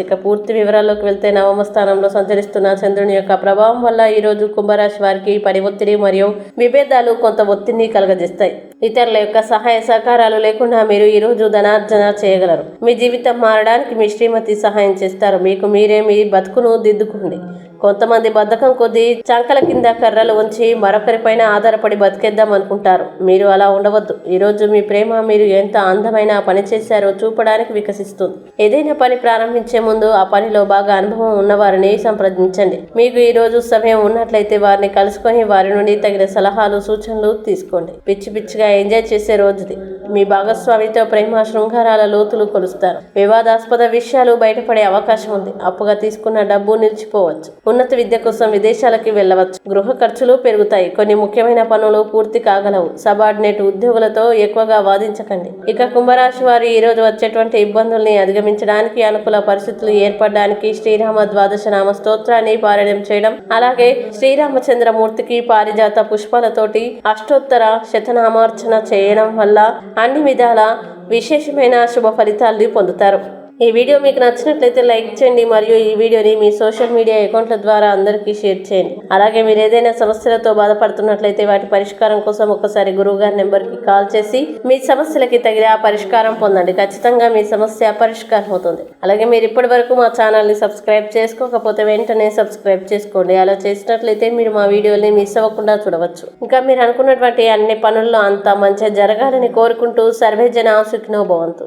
ఇక పూర్తి వివరాల్లోకి వెళ్తే నవమ స్థానంలో సంచరిస్తున్న చంద్రుని యొక్క ప్రభావం వల్ల ఈ రోజు కుంభరాశి వారికి పని ఒత్తిడి మరియు విభేదాలు కొంత ఒత్తిడిని కలగజేస్తాయి. ఇతరుల యొక్క సహాయ సహకారాలు లేకుండా మీరు ఈరోజు ధనార్జన చేయగలరు. మీ జీవితం మారడానికి మీ శ్రీమతి సహాయం చేస్తారు. మీకు మీరే మీ బతుకును దిద్దుకోండి. కొంతమంది బద్ధకం కొద్దీ చంకల కింద కర్రలు ఉంచి మరొకరిపైన ఆధారపడి బతికేద్దాం అనుకుంటారు. మీరు అలా ఉండవద్దు. ఈరోజు మీ ప్రేమ మీరు ఎంత అందమైన పని చేశారో చూపడానికి వికసిస్తుంది. ఏదైనా పని ప్రారంభించే ముందు ఆ పనిలో బాగా అనుభవం ఉన్నవారిని సంప్రదించండి. మీకు ఈ రోజు సమయం ఉన్నట్లయితే వారిని కలుసుకొని వారి నుండి తగిన సలహాలు సూచనలు తీసుకోండి. పిచ్చి పిచ్చిగా ఎంజాయ్ చేసే రోజుది. మీ భాగస్వామితో ప్రేమ శృంగారాల లోతులు కొలుస్తారు. వివాదాస్పద విషయాలు బయటపడే అవకాశం ఉంది. అప్పుగా తీసుకున్న డబ్బు నిలిచిపోవచ్చు. ఉన్నత విద్య కోసం విదేశాలకి వెళ్ళవచ్చు. గృహ ఖర్చులు పెరుగుతాయి. కొన్ని ముఖ్యమైన పనులు పూర్తి కాగలవు. సబార్డినేట్ ఉద్యోగులతో ఎక్కువగా వాదించకండి. ఇక కుంభరాశి వారు ఈ రోజు వచ్చేటువంటి ఇబ్బందుల్ని అధిగమించడానికి అనుకూల పరిస్థితులు ఏర్పడడానికి శ్రీరామ ద్వాదశ నామ స్తోత్రాన్ని పారాయణం చేయడం అలాగే శ్రీరామచంద్రమూర్తికి పారిజాత పుష్పాలతోటి అష్టోత్తర ఆలోచన చేయడం వల్ల అన్ని విధాల విశేషమైన శుభ ఫలితాల్ని పొందుతారు. ఈ వీడియో మీకు నచ్చినట్లయితే లైక్ చేయండి మరియు ఈ వీడియోని మీ సోషల్ మీడియా అకౌంట్ల ద్వారా అందరికీ షేర్ చేయండి. అలాగే మీరు ఏదైనా సమస్యలతో బాధపడుతున్నట్లయితే వాటి పరిష్కారం కోసం ఒకసారి గురువు గారి నెంబర్కి కాల్ చేసి మీ సమస్యలకి తగిన పరిష్కారం పొందండి. ఖచ్చితంగా మీ సమస్య పరిష్కారం అవుతుంది. అలాగే మీరు ఇప్పటి వరకు మా ఛానల్ని సబ్స్క్రైబ్ చేసుకోకపోతే వెంటనే సబ్స్క్రైబ్ చేసుకోండి. అలా చేసినట్లయితే మీరు మా వీడియోని మిస్ అవ్వకుండా చూడవచ్చు. ఇంకా మీరు అనుకున్నటువంటి అన్ని పనుల్లో అంతా మంచిగా జరగాలని కోరుకుంటూ సర్వేజన సుఖినో భవంతు.